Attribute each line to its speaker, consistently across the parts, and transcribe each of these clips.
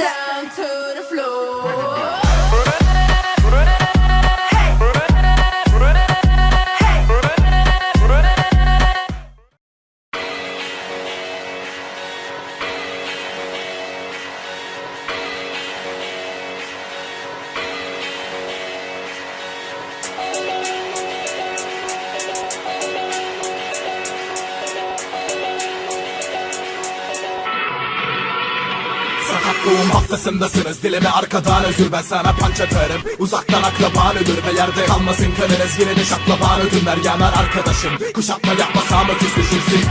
Speaker 1: down to
Speaker 2: Sakatlığım haftasındasınız. Dileme arkadan özür ben sana panç atarım. Uzaktan akraban ölür ve yerde kalmasın. Kanınız Yine de şaklaban ödünler yanar arkadaşım. Kuşatma yapmasam mı küsleşirsin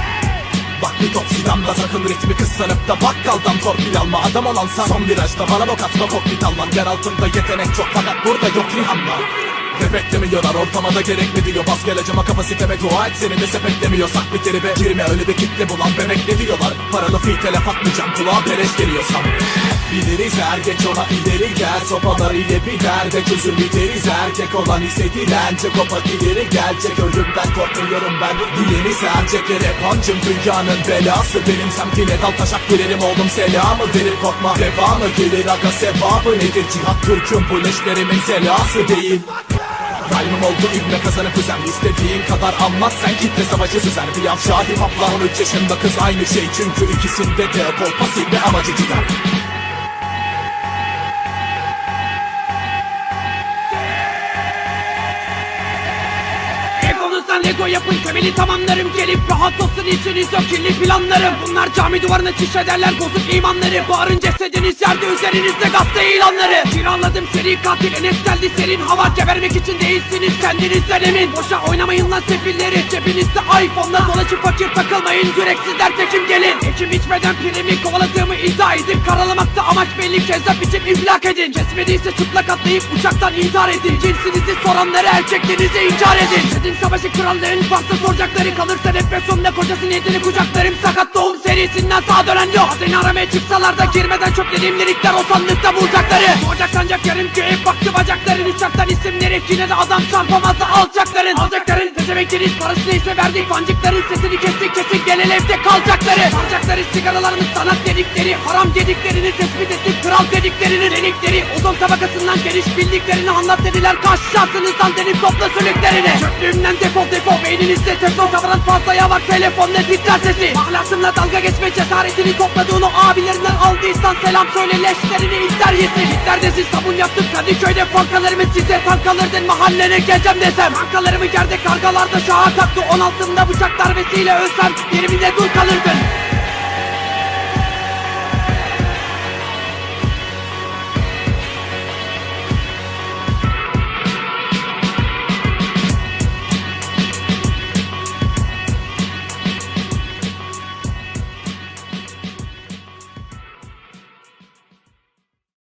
Speaker 2: Bak bir top silahla sakın ritmi kıssanıp da bakkaldan torpil alma. Adam olansa son virajda bana bok atma kokpit alman. Yer altında yetenek çok fakat burada yok Rihanna ve beklemiyorlar ortamada gerek mi diyor. Bas geleceğime kapasiteme dua et senin de sepetlemiyorsak bir tribe Girme öyle bir kitle bulan bebek ne diyorlar. Paralı fi telef atmayacağım kulağa beleş geliyorsam Biliriz er geç ona ileri gel. Sopalar ile bir derde çözüm biteriz. Erkek olan hissedilen kopat ileri gelecek Ölümden korkmuyorum ben Diyeni sercek yere pancım Dünyanın belası. Benim semtine dal taşak girerim oğlum selamı Verip korkma devamı gelir? Aga sevabı nedir? Cihat Türk'üm bu leşlerimin selası değil Kaybım oldu ibne kazanıp üzen İstediğin kadar anlat sen kitle savaşı süzer. Bir yavşağı hip hopla 13 yaşında kız aynı şey. Çünkü ikisinde de kolpası ve amacı gider
Speaker 3: Egonuzdan Lego yapın temeli tamamlarım. Gelip rahat olsun içiniz yok kirli planlarım. Bunlar cami duvarına çiş ederler bozuk imanları. Bağırın cesediniz yerde üzerinizde gazete ilanları. Kiraladım seri katil Enes geldi serin hava. Gebermek için değilsiniz kendinizden emin. Boşa oynamayın lan sefilleri Cebinizde iPhone'la dolaşıp fakir takılmayın. Yüreksizler tekim gelin. Ekim içmeden primi kovaladığımı iddia edip Karalamakta amaç belli. Kezzap biçim infilak edin. Kesmediyse çıplak atlayıp uçaktan intihar edin. Cinsinizi soranları erkeklerinizi inkar edin. Sizin savaşı krallığın fazla soracakları Kalırsa depresyonda kocası niyetini kucaklarım. Sakat doğum serisinden sağ dönen yok. Seni aramaya çıksalar da girmeden çok dediğim lirikler o sandıkta bulacakları. Ocak sancak yarım köye baktı bacakların. Uçaktan isimleri yine de adam çarpamazsa alçakların. Alacakların pezevenkleri parası neyse verdik. Fancıkların sesini kestik kesin genel evde kalacakları. Saracakları sigaralarını sanat dedikleri Haram dediklerini tespit ettik kral dediklerini Delikleri ozon tabakasından geniş bildiklerini anlat dediler Kaç şansınızdan denip topla sülüklerini. Çöplüğümden defol defol beyninizde tekno kafadan fazlaya bak telefonla titrer sesi. Ahlakımla dalga geçme cesaretini topladığını abilerinden aldıysan selam söyle leşlerini ister yesin. Hitler'desin sabun yaptım Kadıköy'de bankalarımı size tank alırdın mahallene geleceğim desem. Bankalarımı yerde kargalarda şaha kalktı 16'ında bıçak darbesiyle ölsem yerimde dul kalırdın